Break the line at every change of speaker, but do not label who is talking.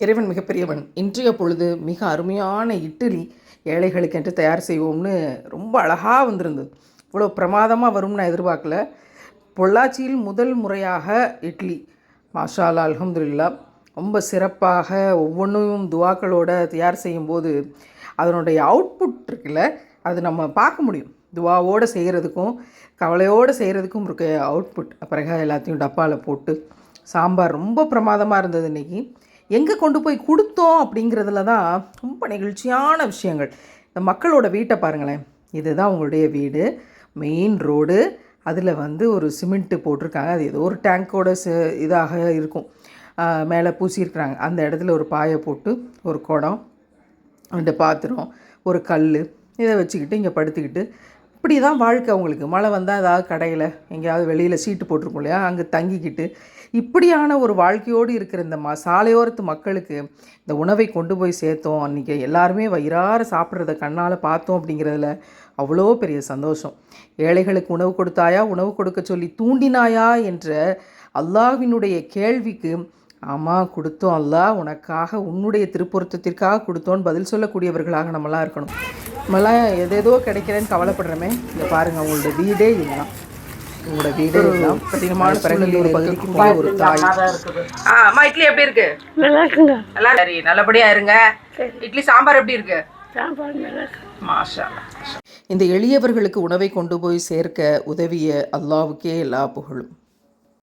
இறைவன் மிகப்பெரியவன். இன்றைய பொழுது மிக அருமையான இட்லி ஏழைகளுக்கென்று தயார் செய்வோம்னு ரொம்ப அழகாக வந்திருந்தது. இவ்வளோ பிரமாதமாக வரும்னு நான் எதிர்பார்க்கல. பொள்ளாச்சியில் முதல் முறையாக இட்லி. மாஷாலா அலமதுல்லா ரொம்ப சிறப்பாக ஒவ்வொன்றும் துவாக்களோட தயார் செய்யும்போது அதனுடைய அவுட்புட் இருக்குல்ல அது நம்ம பார்க்க முடியும். துவாவோடு செய்கிறதுக்கும் கவலையோடு செய்கிறதுக்கும் இருக்க அவுட்புட் பிறகு எல்லாத்தையும் டப்பாவில் போட்டு சாம்பார் ரொம்ப பிரமாதமாக இருந்தது இன்றைக்கி எங்கே கொண்டு போய் கொடுத்தோம் அப்படிங்கிறதுல தான் ரொம்ப நெகிழ்ச்சியான விஷயங்கள். இந்த மக்களோட வீட்டை பாருங்களேன். இதுதான் உங்களுடைய வீடு. மெயின் ரோடு அதில் வந்து ஒரு சிமெண்ட்டு போட்டிருக்காங்க. அது ஏதோ ஒரு டேங்கோட ச இதாக இருக்கும். மேலே பூசியிருக்கிறாங்க. அந்த இடத்துல ஒரு பாயை போட்டு ஒரு குடம் ரெண்டு பாத்திரம் ஒரு கல் இதை வச்சுக்கிட்டு இங்கே படுத்துக்கிட்டு இப்படி தான் வாழ்க்கை அவங்களுக்கு. மழை வந்தால் ஏதாவது கடையில் எங்கேயாவது வெளியில் சீட்டு போட்டிருக்கும் இல்லையா? அங்கே தங்கிக்கிட்டு இப்படியான ஒரு வாழ்க்கையோடு இருக்கிற இந்த ம சாலையோரத்து மக்களுக்கு இந்த உணவை கொண்டு போய் சேர்த்தோம். அன்றைக்கி எல்லாருமே வயிறார சாப்பிட்றத கண்ணால் பார்த்தோம் அப்படிங்கிறதுல அவ்வளோ பெரிய சந்தோஷம். ஏழைகளுக்கு உணவு கொடுத்தாயா? உணவு கொடுக்க சொல்லி தூண்டினாயா? என்ற அல்லாஹினுடைய கேள்விக்கு ஆமாம் கொடுத்தோம் அல்லாஹ் உனக்காக உன்னுடைய திருப்பொருத்தத்திற்காக கொடுத்தோன்னு பதில் சொல்லக்கூடியவர்களாக நம்மளாம் இருக்கணும். நம்மளாம் எதேதோ கிடைக்கிறேன்னு கவலைப்படுறோமே. இங்கே பாருங்கள் உங்களோட வீடே இதுதான். உங்களோட வீடே இதுதான். கடினமான பிறகு பகுதிக்கு போய் ஒரு தாய். ஆ அம்மா இட்லி எப்படி இருக்கு?
நல்லா இருக்குங்க
நல்லா சரி நல்லபடியா இருங்க. இட்லி சாம்பார் எப்படி இருக்கு?
சாம்பார் நல்லா இருக்கு
மாஷா இந்த எளியவர்களுக்கு உணவை கொண்டு போய் சேர்க்க உதவிய அல்லாவுக்கே எல்லா புகழும்.